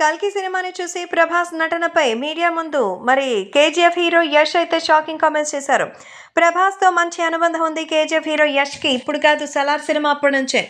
కల్కి సినిమాని చూసి ప్రభాస్ నటనపై మీడియా ముందు మరి కేజీఎఫ్ హీరో యష్ అయితే షాకింగ్ కామెంట్స్ చేశారు. ప్రభాస్తో మంచి అనుబంధం ఉంది. కేజీఎఫ్ హీరో యష్కి ఇప్పుడు కాదు సలార్ సినిమా అప్పటి నుంచే.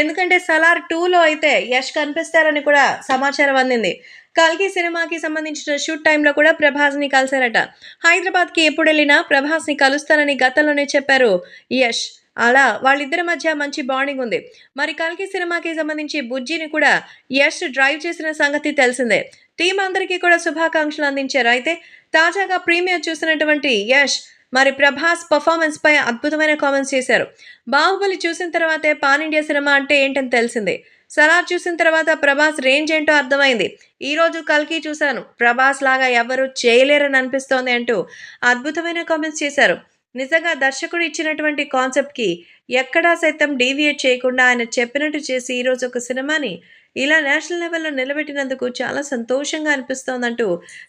ఎందుకంటే సలార్ టూలో అయితే యష్ కనిపిస్తారని కూడా సమాచారం అందింది. కల్కి సినిమాకి సంబంధించిన షూట్ టైంలో కూడా ప్రభాస్ని కలిశారట. హైదరాబాద్కి ఎప్పుడు వెళ్ళినా ప్రభాస్ని కలుస్తానని గతంలోనే చెప్పారు యష్. అలా వాళ్ళిద్దరి మధ్య మంచి బాండింగ్ ఉంది. మరి కల్కి సినిమాకి సంబంధించి బుజ్జిని కూడా యష్ డ్రైవ్ చేసిన సంగతి తెలిసిందే. టీం అందరికీ కూడా శుభాకాంక్షలు అందించారు. అయితే తాజాగా ప్రీమియర్ చూసినటువంటి యష్ మరి ప్రభాస్ పర్ఫార్మెన్స్ పై అద్భుతమైన కామెంట్స్ చేశారు. బాహుబలి చూసిన తర్వాతే పాన్ ఇండియా సినిమా అంటే ఏంటని తెలిసింది. సలార్ చూసిన తర్వాత ప్రభాస్ రేంజ్ ఏంటో అర్థమైంది. ఈ రోజు కల్కి చూశాను. ప్రభాస్ లాగా ఎవరు చేయలేరని అనిపిస్తోంది అంటూ అద్భుతమైన కామెంట్స్ చేశారు. నిజంగా దర్శకుడు ఇచ్చినటువంటి కాన్సెప్ట్కి ఎక్కడా సైతం డీవియేట్ చేయకుండా ఆయన చెప్పినట్టు చేసి ఈరోజు ఒక సినిమాని ఇలా నేషనల్ లెవెల్లో నిలబెట్టినందుకు చాలా సంతోషంగా అనిపిస్తోందంటూ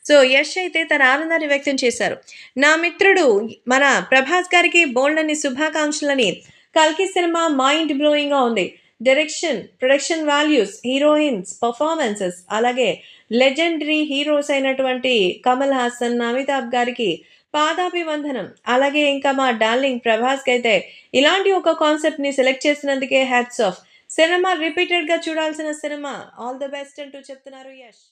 సో యష్ అయితే తన ఆనందాన్ని వ్యక్తం చేశారు. నా మిత్రుడు మన ప్రభాస్ గారికి బోల్డని శుభాకాంక్షలని. కల్కి సినిమా మైండ్ బ్లోయింగ్గా ఉంది. Direction production values heroines performances అలాగే లెజెండరీ హీరోస్ అయినటువంటి కమల్ హాసన్ అమితాబ్ గారికి పాదాభివందనం. అలాగే ఇంకా మా డార్లింగ్ ప్రభాస్కి అయితే ఇలాంటి ఒక కాన్సెప్ట్ని సెలెక్ట్ చేసినందుకే హ్యాట్స్ ఆఫ్. సినిమా రిపీటెడ్గా చూడాల్సిన సినిమా. ఆల్ ద బెస్ట్ అంటూ చెప్తున్నారు యష్.